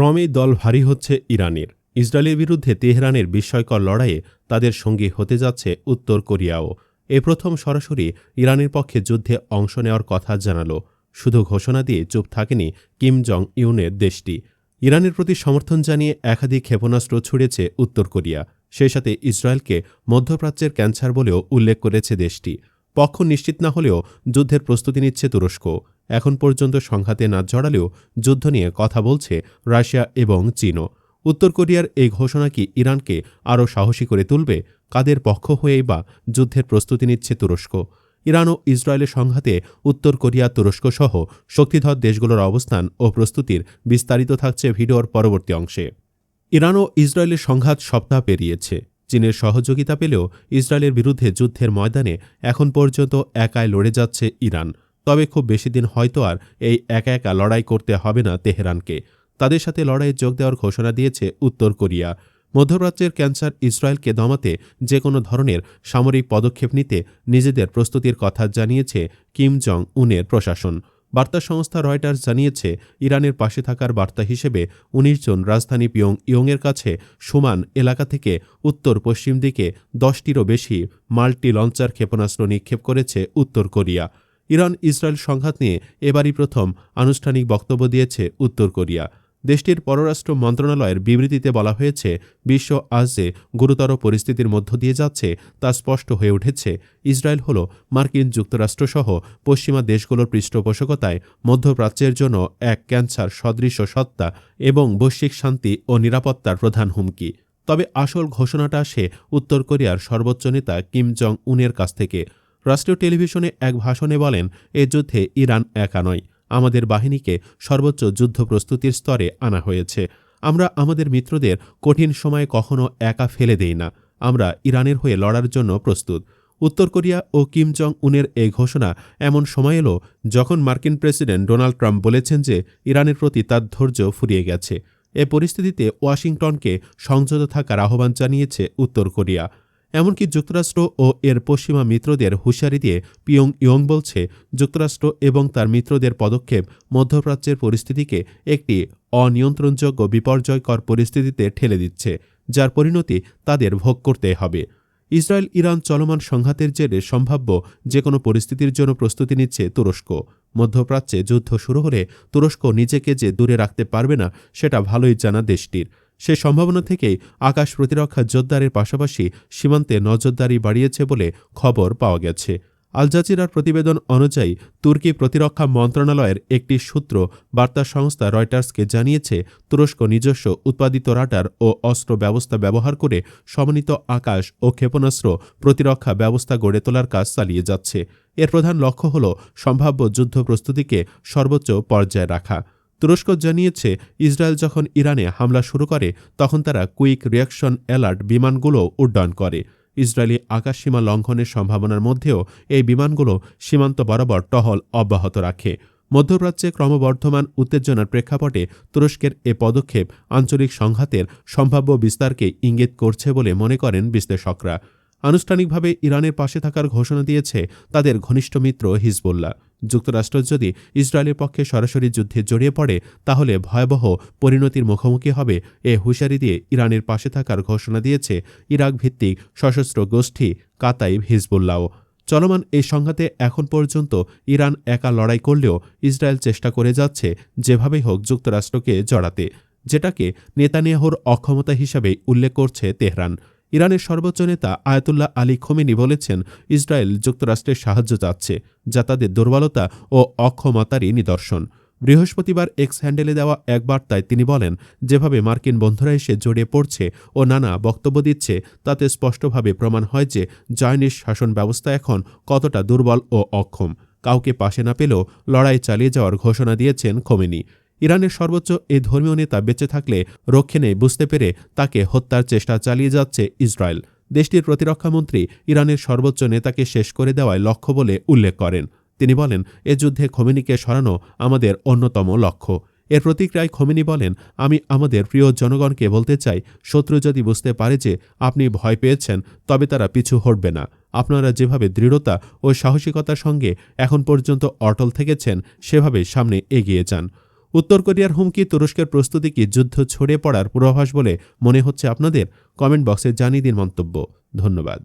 ক্রমেই দল ভারী হচ্ছে ইরানের। ইসরায়েলের বিরুদ্ধে তেহরানের বিস্ময়কর লড়াইয়ে তাদের সঙ্গী হতে যাচ্ছে উত্তর কোরিয়াও। এ প্রথম সরাসরি ইরানের পক্ষে যুদ্ধে অংশ নেওয়ার কথা জানালো। শুধু ঘোষণা দিয়ে চুপ থাকেনি কিম জং ইউনের দেশটি। ইরানের প্রতি সমর্থন জানিয়ে একাধিক ক্ষেপণাস্ত্র ছুড়েছে উত্তর কোরিয়া। সেই সাথে ইসরায়েলকে মধ্যপ্রাচ্যের ক্যান্সার বলেও উল্লেখ করেছে দেশটি। পক্ষ নিশ্চিত না হলেও যুদ্ধের প্রস্তুতি নিচ্ছে তুরস্ক। এখন পর্যন্ত সংঘাতে না জড়ালেও যুদ্ধ নিয়ে কথা বলছে রাশিয়া এবং চীনও। উত্তর কোরিয়ার এই ঘোষণা কি ইরানকে আরও সাহসী করে তুলবে? কাদের পক্ষ হয়েই বা যুদ্ধের প্রস্তুতি নিচ্ছে তুরস্ক? ইরান ও ইসরায়েলের সংঘাতে উত্তর কোরিয়া, তুরস্ক সহ শক্তিধর দেশগুলোর অবস্থান ও প্রস্তুতির বিস্তারিত থাকছে ভিডিওর পরবর্তী অংশে। ইরান ও ইসরায়েলের সংঘাত সপ্তাহ পেরিয়েছে। চীনের সহযোগিতা পেলেও ইসরায়েলের বিরুদ্ধে যুদ্ধের ময়দানে এখন পর্যন্ত একাই লড়ে যাচ্ছে ইরান। তবে খুব বেশি দিন হয়তো আর এই একা একা লড়াই করতে হবে না তেহরানকে। তাদের সাথে লড়াইয়ে যোগ দেওয়ার ঘোষণা দিয়েছে উত্তর কোরিয়া। মধ্যপ্রাচ্যের ক্যান্সার ইসরায়েলকে দমাতে যে কোনো ধরনের সামরিক পদক্ষেপ নিতে নিজেদের প্রস্তুতির কথা জানিয়েছে কিম জং উনের প্রশাসন। বার্তা সংস্থা রয়টার্স জানিয়েছে, ইরানের পাশে থাকার বার্তা হিসেবে ১৯ জন রাজধানী পিয়ং ইয়ংয়ের কাছে সুমান এলাকা থেকে উত্তর পশ্চিম দিকে দশটিরও বেশি মাল্টি লঞ্চার ক্ষেপণাস্ত্র নিক্ষেপ করেছে উত্তর কোরিয়া। ইরান ইসরায়েল সংঘাত নিয়ে এবারই প্রথম আনুষ্ঠানিক বক্তব্য দিয়েছে উত্তর কোরিয়া। দেশটির পররাষ্ট্র মন্ত্রণালয়ের বিবৃতিতে বলা হয়েছে, বিশ্ব আজ যে গুরুতর পরিস্থিতির মধ্য দিয়ে যাচ্ছে তা স্পষ্ট হয়ে উঠেছে। ইসরায়েল হল মার্কিন যুক্তরাষ্ট্রসহ পশ্চিমা দেশগুলোর পৃষ্ঠপোষকতায় মধ্যপ্রাচ্যের জন্য এক ক্যান্সার সদৃশ সত্তা এবং বৈশ্বিক শান্তি ও নিরাপত্তার প্রধান হুমকি। তবে আসল ঘোষণাটা আসে উত্তর কোরিয়ার সর্বোচ্চ নেতা কিম জং উনের কাছ থেকে। রাষ্ট্রীয় টেলিভিশনে এক ভাষণে বলেন, এ যুদ্ধে ইরান একা নয়, আমাদের বাহিনীকে সর্বোচ্চ যুদ্ধ প্রস্তুতির স্তরে আনা হয়েছে। আমরা আমাদের মিত্রদের কঠিন সময়ে কখনো একা ফেলে দেই না। আমরা ইরানের হয়ে লড়ার জন্য প্রস্তুত। উত্তর কোরিয়া ও কিম জং উনের এই ঘোষণা এমন সময় এলো যখন মার্কিন প্রেসিডেন্ট ডোনাল্ড ট্রাম্প বলেছেন যে ইরানের প্রতি তার ধৈর্য ফুরিয়ে গেছে। এ পরিস্থিতিতে ওয়াশিংটনকে সংযত থাকার আহ্বান জানিয়েছে উত্তর কোরিয়া। এমনকি যুক্তরাষ্ট্র ও এর পশ্চিমা মিত্রদের হুঁশিয়ারি দিয়ে পিয়ং ইয়ং বলছে, যুক্তরাষ্ট্র এবং তার মিত্রদের পদক্ষেপ মধ্যপ্রাচ্যের পরিস্থিতিকে একটি অনিয়ন্ত্রণযোগ্য, বিপর্যয়কর পরিস্থিতিতে ঠেলে দিচ্ছে, যার পরিণতি তাদের ভোগ করতে হবে। ইসরায়েল ইরান চলমান সংঘাতের জেরে সম্ভাব্য যে কোনো পরিস্থিতির জন্য প্রস্তুতি নিচ্ছে তুরস্ক। মধ্যপ্রাচ্যে যুদ্ধ শুরু হলে তুরস্ক নিজেকে যে দূরে রাখতে পারবে না, সেটা ভালোই জানা দেশটির। সে সম্ভাবনা থেকেই আকাশ প্রতিরক্ষা জোরদারের পাশাপাশি সীমান্তে নজরদারি বাড়িয়েছে বলে খবর পাওয়া গেছে। আল জাজিরার প্রতিবেদন অনুযায়ী, তুর্কি প্রতিরক্ষা মন্ত্রণালয়ের একটি সূত্র বার্তা সংস্থা রয়টার্সকে জানিয়েছে, তুরস্ক নিজস্ব উৎপাদিত রাটার ও অস্ত্র ব্যবস্থা ব্যবহার করে সমন্বিত আকাশ ও ক্ষেপণাস্ত্র প্রতিরক্ষা ব্যবস্থা গড়ে তোলার কাজ চালিয়ে যাচ্ছে। এর প্রধান লক্ষ্য হল সম্ভাব্য যুদ্ধ প্রস্তুতিকে সর্বোচ্চ পর্যায়ে রাখা। তুরস্ক জানিয়েছে, ইসরায়েল যখন ইরানে হামলা শুরু করে, তখন তারা কুইক রিয়াকশন অ্যালার্ট বিমানগুলো উড্ডয়ন করে। ইসরায়েলি আকাশসীমা লঙ্ঘনের সম্ভাবনার মধ্যেও এই বিমানগুলো সীমান্ত বরাবর টহল অব্যাহত রাখে। মধ্যপ্রাচ্যে ক্রমবর্ধমান উত্তেজনার প্রেক্ষাপটে তুরস্কের এ পদক্ষেপ আঞ্চলিক সংঘাতের সম্ভাব্য বিস্তারকে ইঙ্গিত করছে বলে মনে করেন বিশ্লেষকরা। আনুষ্ঠানিকভাবে ইরানের পাশে থাকার ঘোষণা দিয়েছে তাদের ঘনিষ্ঠ মিত্র হিজবুল্লাহ। যুক্তরাষ্ট্র যদি ইসরায়েলের পক্ষে সরাসরি যুদ্ধে জড়িয়ে পড়ে, তাহলে ভয়াবহ পরিণতির মুখোমুখি হবে এ হুঁশিয়ারি দিয়ে ইরানের পাশে থাকার ঘোষণা দিয়েছে ইরাক ভিত্তিক সশস্ত্র গোষ্ঠী কাতাইব হিজবুল্লাহ। চলমান এই সংঘাতে এখন পর্যন্ত ইরান একা লড়াই করলেও ইসরায়েল চেষ্টা করে যাচ্ছে যেভাবেই হোক যুক্তরাষ্ট্রকে জড়াতে, যেটাকে নেতানিয়াহুর অক্ষমতা হিসাবে উল্লেখ করছে তেহরান। ইরানের সর্বোচ্চ নেতা আয়াতুল্লাহ আলী খোমেনি বলেছেন, ইসরায়েল যুক্তরাষ্ট্রের সাহায্য চাচ্ছে, যা তাদের দুর্বলতা ও অক্ষমতারই নিদর্শন। বৃহস্পতিবার এক্স হ্যান্ডেলে দেওয়া এক বার্তায় তিনি বলেন, যেভাবে মার্কিন বন্ধুরা এসে জড়িয়ে পড়ছে ও নানা বক্তব্য দিচ্ছে, তাতে স্পষ্টভাবে প্রমাণ হয় যে জায়নিস শাসন ব্যবস্থা এখন কতটা দুর্বল ও অক্ষম। কাউকে পাশে না পেলেও লড়াই চালিয়ে যাওয়ার ঘোষণা দিয়েছেন খোমেনি। ইরানের সর্বোচ্চ এই ধর্মীয় নেতা বেঁচে থাকলে রক্ষে নেই বুঝতে পেরে তাকে হত্যার চেষ্টা চালিয়ে যাচ্ছে ইসরায়েল। দেশটির প্রতিরক্ষামন্ত্রী ইরানের সর্বোচ্চ নেতাকে শেষ করে দেওয়ায় লক্ষ্য বলে উল্লেখ করেন। তিনি বলেন, এ যুদ্ধে খোমেনিকে সরানো আমাদের অন্যতম লক্ষ্য। এর প্রতিক্রিয়ায় খোমেনি বলেন, আমি আমাদের প্রিয় জনগণকে বলতে চাই, শত্রু যদি বুঝতে পারে যে আপনি ভয় পেয়েছেন, তবে তারা পিছু হটবে না। আপনারা যেভাবে দৃঢ়তা ও সাহসিকতার সঙ্গে এখন পর্যন্ত অটল থেকেছেন, সেভাবে সামনে এগিয়ে যান। উত্তর কোরিয়ার হুমকি, তুরস্কের প্রস্তুতি কি যুদ্ধ ছড়িয়ে পড়ার পূর্বাভাস বলে মনে হচ্ছে আপনাদের? কমেন্ট বক্সে জানিয়ে দিন মন্তব্য। ধন্যবাদ।